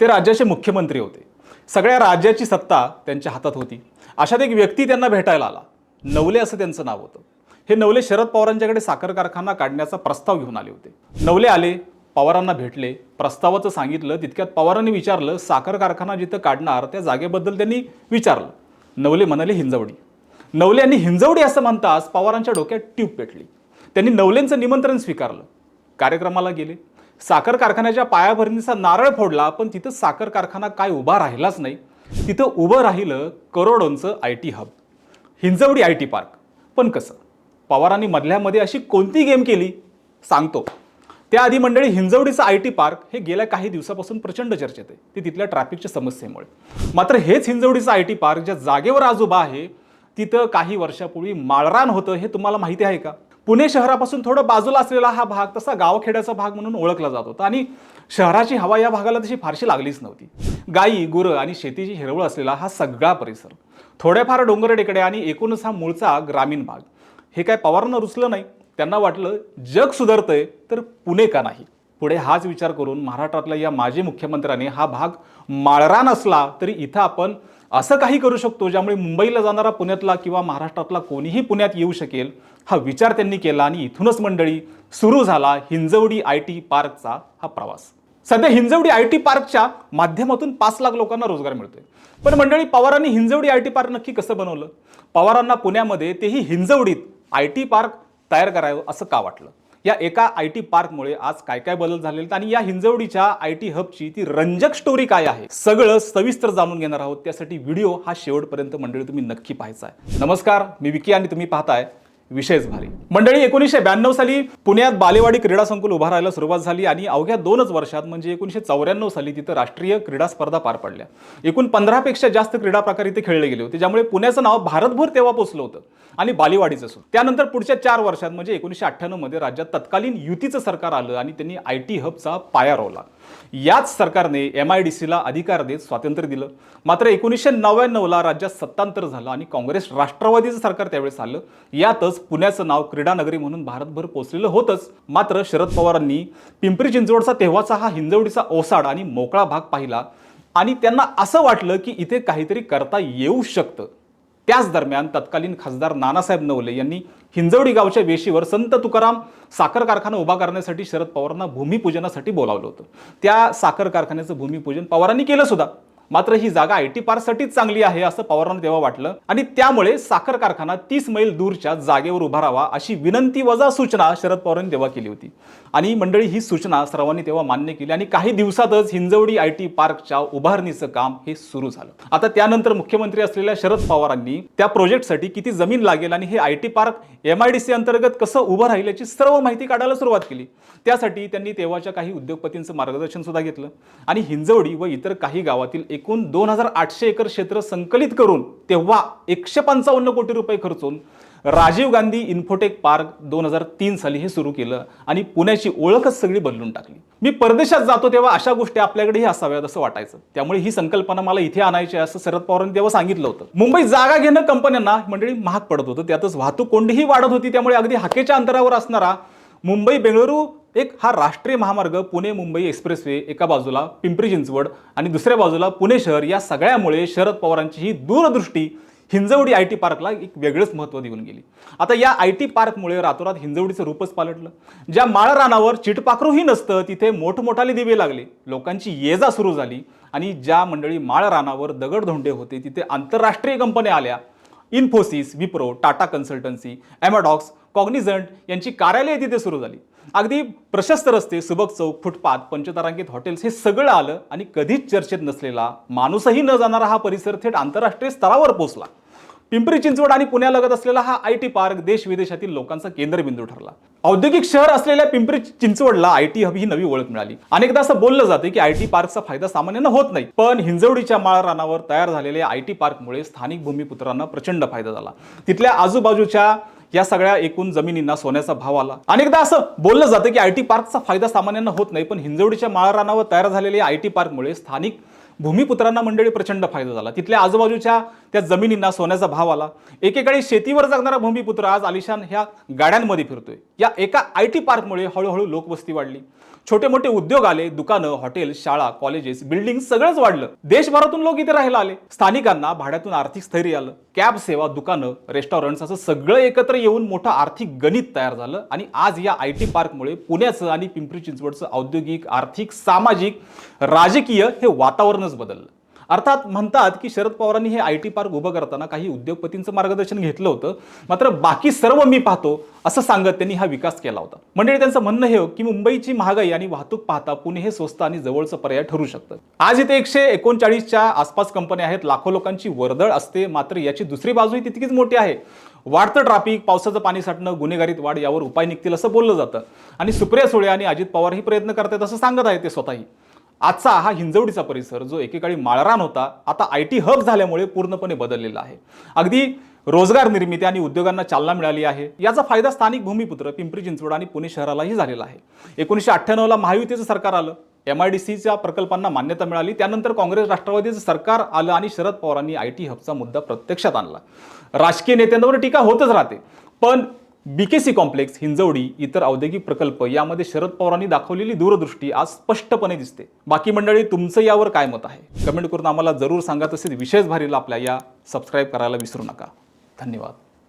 ते राज्याचे मुख्यमंत्री होते. सगळ्या राज्याची सत्ता त्यांच्या हातात होती. अशात एक व्यक्ती त्यांना भेटायला आला. नवले असं त्यांचं नाव होतं. हे नवले शरद पवारांच्याकडे साखर कारखाना काढण्याचा प्रस्ताव घेऊन आले होते. नवले आले पवारांना भेटले. प्रस्तावाचं सांगितलं तितक्यात पवारांनी विचारलं साखर कारखाना जिथं काढणार त्या जागेबद्दल त्यांनी विचारलं. नवले म्हणाले हिंजवडी. नवले यांनी हिंजवडी असं म्हणताच पवारांच्या डोक्यात ट्यूब पेटली. त्यांनी नवलेंचं निमंत्रण स्वीकारलं. कार्यक्रमाला गेले. साखर कारखान्याच्या पायाभरणीचा नारळ फोडला पण तिथं साखर कारखाना काय उभा राहिलाच नाही. तिथं उभं राहिलं करोडोंचं I T hub. Hinjawadi I T park. पण कसं? पवारांनी मधल्यामध्ये अशी कोणती गेम केली? सांगतो. त्याआधी मंडळी हिंजवडीचं आय टी पार्क हे गेल्या काही दिवसापासून प्रचंड चर्चेत आहे. ते तिथल्या ट्रॅफिकच्या समस्येमुळे. मात्र हेच हिंजवडीचं आय टी पार्क ज्या जागेवर आज उभा आहे तिथं काही वर्षापूर्वी माळरान होतं हे तुम्हाला माहिती आहे का? पुणे शहरापासून थोडं बाजूला असलेला हा भाग तसा गावखेड्याचा भाग म्हणून ओळखला जात होता. आणि शहराची हवा या भागाला तशी फारशी लागलीच नव्हती. गायी गुरं आणि शेतीची हिरवळ असलेला हा सगळा परिसर. थोड्याफार डोंगर टेकडे आणि एकूणच हा मूळचा ग्रामीण भाग. हे काय पवारांना रुचलं नाही? त्यांना वाटलं जग सुधारतंय तर पुणे का नाही? पुढे हाच विचार करून महाराष्ट्रातल्या या माजी मुख्यमंत्र्यांनी हा भाग माळरान असला तरी इथं आपण असं काही करू शकतो ज्यामुळे मुंबईला जाणारा पुण्यातला किंवा महाराष्ट्रातला कोणीही पुण्यात येऊ शकेल हा विचार त्यांनी केला आणि इथूनच मंडळी सुरू झाला हिंजवडी आय टी पार्कचा हा प्रवास. सध्या हिंजवडी आय टी पार्कच्या माध्यमातून पाच लाख लोकांना रोजगार मिळतोय. पण मंडळी पवारांनी हिंजवडी आय टी पार्क नक्की कसं बनवलं? पवारांना पुण्यामध्ये तेही हिंजवडीत आय टी पार्क तयार करावं असं का वाटलं? या एका आय टी पार्कमुळे आज काय काय बदल झालेले आहेत आणि या हिंजवडीच्या आय टी हबची ती रंजक स्टोरी काय आहे? सगळं सविस्तर जाणून घेणार आहोत. त्यासाठी व्हिडिओ हा शेवटपर्यंत मंडळी तुम्ही नक्की पाहायचा आहे. नमस्कार मी विकी आणि तुम्ही पाहताय विशेष भारी. मंडळी एकोणीसशे ब्याण्णव साली पुण्यात बालेवाडी क्रीडा संकुल उभारायला सुरुवात झाली आणि अवघ्या दोनच वर्षात म्हणजे एकोणीसशे चौऱ्याण्णव साली तिथं राष्ट्रीय क्रीडा स्पर्धा पार पडल्या. एकूण पंधरापेक्षा जास्त क्रीडा प्रकार इथे खेळले गेले होते ज्यामुळे पुण्याचं नाव भारतभर तेव्हा पोचलं होतं आणि बालेवाडीचं सुद्धा. त्यानंतर पुढच्या चार वर्षात म्हणजे एकोणीसशे अठ्ठ्याण्णवमध्ये राज्यात तत्कालीन युतीचं सरकार आलं आणि त्यांनी आय टी हबचा पाया रोवला. याच सरकारने एम आय डी सीला अधिकार देत स्वातंत्र्य दिलं. मात्र एकोणीसशे नव्याण्णवला राज्यात सत्तांतर झालं आणि काँग्रेस राष्ट्रवादीचं सरकार त्यावेळेस आलं. यातच पुण्याचं नाव क्रीडानगरी म्हणून भारतभर पोचलेलं होतंच. मात्र शरद पवारांनी पिंपरी चिंचवडचा तेव्हाचा हा हिंजवडीचा ओसाड आणि मोकळा भाग पाहिला आणि त्यांना असं वाटलं की इथे काहीतरी करता येऊ शकतं. त्याच दरम्यान तत्कालीन खासदार नानासाहेब नवले यांनी हिंजवडी गावच्या वेशीवर संत तुकाराम साखर कारखाना उभा करण्यासाठी शरद पवारांना भूमिपूजनासाठी बोलावलं होतं. त्या साखर कारखान्याचं भूमिपूजन पवारांनी केलं सुद्धा. मात्र ही जागा आय टी पार्कसाठीच चांगली आहे असं पवारांना तेव्हा वाटलं. आणि त्यामुळे साखर कारखाना तीस मैल दूरच्या जागेवर उभा राहावा अशी विनंती वजा सूचना शरद पवारांनी तेव्हा केली होती. आणि मंडळी ही सूचना सर्वांनी तेव्हा मान्य केली आणि काही दिवसातच हिंजवडी आय टी पार्कच्या उभारणीचं काम हे सुरू झालं. आता त्यानंतर मुख्यमंत्री असलेल्या शरद पवारांनी त्या प्रोजेक्टसाठी किती जमीन लागेल आणि हे I T park M I D C अंतर्गत कसं उभं राहील याची सर्व माहिती काढायला सुरुवात केली. त्यासाठी त्यांनी तेव्हाच्या काही उद्योगपतींचं मार्गदर्शन सुद्धा घेतलं. आणि हिंजवडी व इतर काही गावातील एकूण दोन हजार आठशे एकर क्षेत्र संकलित करून तेव्हा एकशे पंचावन्न कोटी रुपये खर्चून राजीव गांधी इन्फोटेक पार्क दोन हजार तीन साली हे सुरू केलं आणि पुण्याची ओळखच सगळी बदलून टाकली. मी परदेशात जातो तेव्हा अशा गोष्टी आपल्याकडेही असाव्यात असं वाटायचं. त्यामुळे ही संकल्पना मला इथे आणायची असं शरद पवारांनी तेव्हा सांगितलं होतं. मुंबईत जागा घेणं कंपन्यांना मंडळी महाग पडत होतं. त्यातच वाहतूक कोंडीही वाढत होती. त्यामुळे अगदी हाकेच्या अंतरावर असणारा मुंबई बेंगळुरू एक हा राष्ट्रीय महामार्ग पुणे मुंबई एक्सप्रेसवे एका बाजूला पिंपरी चिंचवड आणि दुसऱ्या बाजूला पुणे शहर या सगळ्यामुळे शरद पवारांची ही दूरदृष्टी हिंजवडी आय टी पार्कला एक वेगळंच महत्त्व देऊन गेली. आता या आय टी पार्कमुळे रातोरात हिंजवडीचं रूपच पालटलं. ज्या माळरानावर चिटपाखरूही नसतं तिथे मोठमोठाले दिवे लागले. लोकांची ये जा सुरू झाली आणि ज्या मंडळी माळरानावर दगडधोंडे होते तिथे आंतरराष्ट्रीय कंपन्या आल्या. Infosys Wipro Tata consultancy Amdocs Cognizant यांची कार्यालये तिथे सुरू झाली. अगदी प्रशस्त रस्ते सुबक चौक फुटपाथ पंचतारांकित हॉटेल्स हे सगळं आलं आणि कधीच चर्चेत नसलेला माणूसही न जाणारा हा परिसर थेट आंतरराष्ट्रीय स्तरावर पोहोचला. पिंपरी चिंचवड आणि पुण्यालगत असलेला हा आय टी पार्क देश विदेशातील लोकांचा केंद्रबिंदू ठरला. औद्योगिक शहर असलेल्या पिंपरी चिंचवडला आय टी हब ही नवी ओळख मिळाली. अनेकदा असं बोललं जाते की आय टी पार्कचा फायदा सामान्यांना होत नाही पण हिंजवडीच्या माळ रानावर तयार झालेल्या आय टी पार्कमुळे स्थानिक भूमिपुत्रांना प्रचंड फायदा झाला. तिथल्या आजूबाजूच्या या सगळ्या एकूण जमिनींना सोन्याचा भाव आला. अनेकदा असं बोललं जातं की आय टी पार्कचा फायदा सामान्यांना होत नाही पण हिंजवडीच्या माळ रानावर तयार झालेल्या आय टी पार्कमुळे स्थानिक भूमिपुत्रांना मंडळी प्रचंड फायदा झाला. तिथल्या आजूबाजूच्या त्या जमिनींना सोन्याचा भाव आला. एकेकाळी शेतीवर जगणारा भूमिपुत्र आज आलिशान ह्या गाड्यांमध्ये फिरतोय. या एका आय टी पार्कमुळे हळूहळू लोकवस्ती वाढली. छोटे मोठे उद्योग आले दुकानं हॉटेल शाळा कॉलेजेस बिल्डिंग सगळंच वाढलं. देशभरातून लोक इथे राहायला आले. स्थानिकांना भाड्यातून आर्थिक स्थैर्य आलं. कॅब सेवा दुकानं रेस्टॉरंट्स असं सगळं एकत्र येऊन मोठं आर्थिक गणित तयार झालं आणि आज या आय टी पार्कमुळे पुण्याचं आणि पिंपरी चिंचवडचं औद्योगिक आर्थिक सामाजिक राजकीय हे वातावरणच बदललं. अर्थात म्हणतात की शरद पवारांनी हे आय टी पार्क उभं करताना काही उद्योगपतींचं मार्गदर्शन घेतलं होतं मात्र बाकी सर्व मी पाहतो असं सांगत त्यांनी हा विकास केला होता. म्हणजे त्यांचं म्हणणं हे हो की मुंबईची महागाई आणि वाहतूक पाहता पुणे हे स्वस्त आणि जवळचं पर्याय ठरू शकतं. आज इथे एकशे एकोणचाळीसच्या आसपास कंपन्या आहेत लाखो लोकांची वर्दळ असते मात्र याची दुसरी बाजूही तितकीच मोठी आहे. वाढतं ट्राफिक पावसाचं पाणी साठणं गुन्हेगारीत वाढ यावर उपाय निघतील असं बोललं जातं. आणि सुप्रिया सुळे आणि अजित पवार ही प्रयत्न करतात असं सांगत आहे ते स्वतःही. आजचा हा हिंजवडीचा परिसर जो एकेकाळी माळरान होता आता आय टी हब झाल्यामुळे पूर्णपणे बदललेला आहे. अगदी रोजगार निर्मिती आणि उद्योगांना चालना मिळाली आहे. याचा फायदा स्थानिक भूमिपुत्र पिंपरी चिंचवड आणि पुणे शहरालाही झालेला आहे. एकोणीसशे अठ्ठ्याण्णवला महायुतीचं सरकार आलं. एम आय डी सीच्या प्रकल्पांना मान्यता मिळाली. त्यानंतर काँग्रेस राष्ट्रवादीचं सरकार आलं आणि शरद पवारांनी आय टी हबचा मुद्दा प्रत्यक्षात आणला. राजकीय नेत्यांवर टीका होतच राहते. पण बीकेसी कॉम्प्लेक्स हिंजवडी इतर औद्योगिक प्रकल्प यामध्ये शरद पवारांनी दाखवलेली दूरदृष्टी आज स्पष्टपणे दिसते. बाकी मंडळी तुमचं यावर काय मत आहे? कमेंट करून आम्हाला जरूर सांगा. तसेच विशेष भारीला आपल्या या सबस्क्राईब करायला विसरू नका. धन्यवाद.